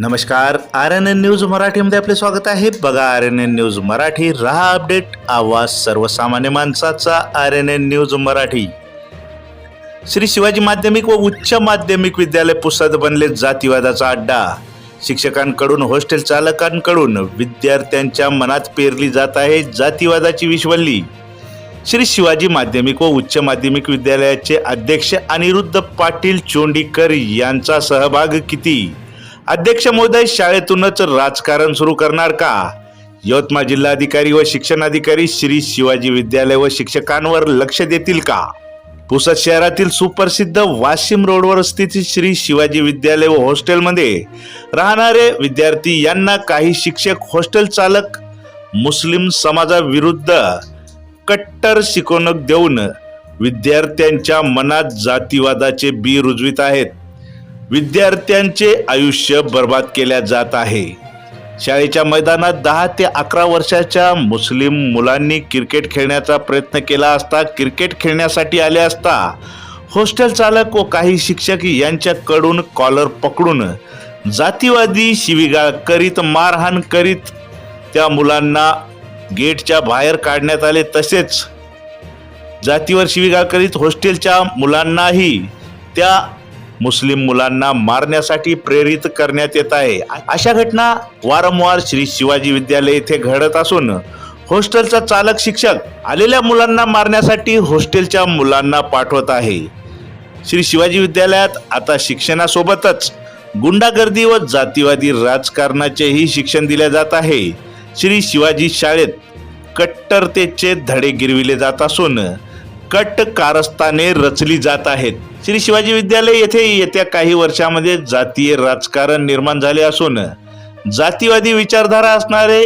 नमस्कार R N N news मराठीमध्ये आपले स्वागत आहे. बघा R N N news Marathi रहा अपडेट आवाज सर्वसामान्य माणसाचा R N N news Marathi. Shri Shivaji माध्यमिक व उच्च माध्यमिक विद्यालय पुसद बनले जातीवादाचा अड्डा. शिक्षकांकडून हॉस्टेल चालकांकडून विद्यार्थ्यांच्या मनात पेरली जात आहे जातीवादाची विश्वल्ली. श्री शिवाजी माध्यमिक व उच्च माध्यमिक विद्यालयाचे अध्यक्ष अनिरुद्ध पाटील चोंडीकर यांचा सहभाग किती? अध्यक्ष महोदय शाळेतूनच राजकारण सुरू करणार का? यवतमाळ जिल्हाधिकारी व शिक्षणाधिकारी श्री शिवाजी विद्यालय व शिक्षकांवर लक्ष देतील का? पुसद शहरातील सुप्रसिद्ध वाशिम रोडवर स्थित श्री शिवाजी विद्यालय व हॉस्टेलमध्ये राहणारे विद्यार्थी यांना काही शिक्षक हॉस्टेल चालक मुस्लिम समाजाविरुद्ध कट्टर शिकवणूक देऊन विद्यार्थ्यांच्या मनात जातीवादाचे बी रुजवित आहेत. विद्यार्थ्यांचे आयुष्य बर्बाद केल्या जात आहे. शाळेच्या मैदानात दहा ते अकरा वर्षाच्या मुस्लिम मुलांनी क्रिकेट खेळण्याचा प्रयत्न केला असता क्रिकेट खेळण्यासाठी आले असता हॉस्टेल चालक व काही शिक्षक यांच्याकडून कॉलर पकडून जातीवादी शिवीगाळ करीत मारहाण करीत त्या मुलांना गेटच्या बाहेर काढण्यात आले. तसेच जातीवर शिवीगाळ करीत हॉस्टेलच्या मुलांनाही त्या मुस्लिम मुलांना मारण्यासाठी प्रेरित करण्यात येत आहे. अशा घटना वारंवार श्री शिवाजी विद्यालय येथे घडत असून हॉस्टेलचा चालक शिक्षक आलेल्या मुलांना मारण्यासाठी हॉस्टेलच्या मुलांना पाठवत आहे. श्री शिवाजी विद्यालयात आता शिक्षणासोबतच गुंडागर्दी व जातीवादी राजकारणाचेही शिक्षण दिले जात आहे. श्री शिवाजी शाळेत कट्टरतेचे धडे गिरविले जात असून कट कारस्थाने रचली जात आहेत. श्री शिवाजी विद्यालय येथे येत्या काही वर्षामध्ये जातीय राजकारण निर्माण झाले असून जातीवादी विचारधारा असणारे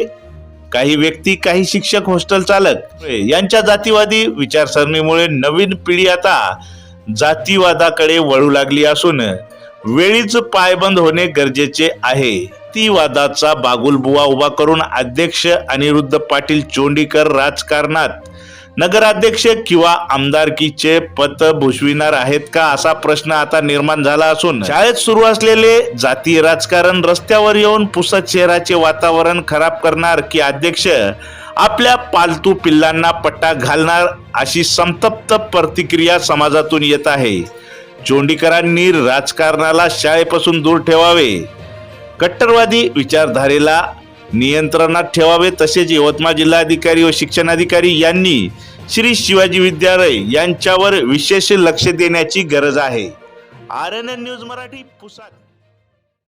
काही व्यक्ती काही शिक्षक हॉस्टेल चालक यांच्या जातीवादी विचारसरणीमुळे नवीन पिढी आता जातीवादाकडे वळू लागली असून वेळीच पायबंद होणे गरजेचे आहे. ती वादाचा बागुलबुवा उभा करून अध्यक्ष अनिरुद्ध पाटील चोंडीकर राजकारणात नगराध्यक्ष किंवा आमदारकीचे पद भूषविणार आहेत का असा प्रश्न आता निर्माण झाला असून शाळेत सुरू असलेले जातीय राजकारण रस्त्यावर येऊन पुसद शहराचे वातावरण खराब करणार की अध्यक्ष आपल्या पालतू पिल्लांना पट्टा घालणार अशी संतप्त प्रतिक्रिया समाजातून येत आहे. चोंडीकरांनी राजकारणाला शाळेपासून दूर ठेवावे. कट्टरवादी विचारधारेला नियंत्रणात ठेवावे तसेच यवतमाळ जिल्हाधिकारी व शिक्षणाधिकारी यांनी श्री शिवाजी विद्यालय यांच्यावर विशेष लक्ष देण्याची गरज आहे. R N N news Marathi Pusad.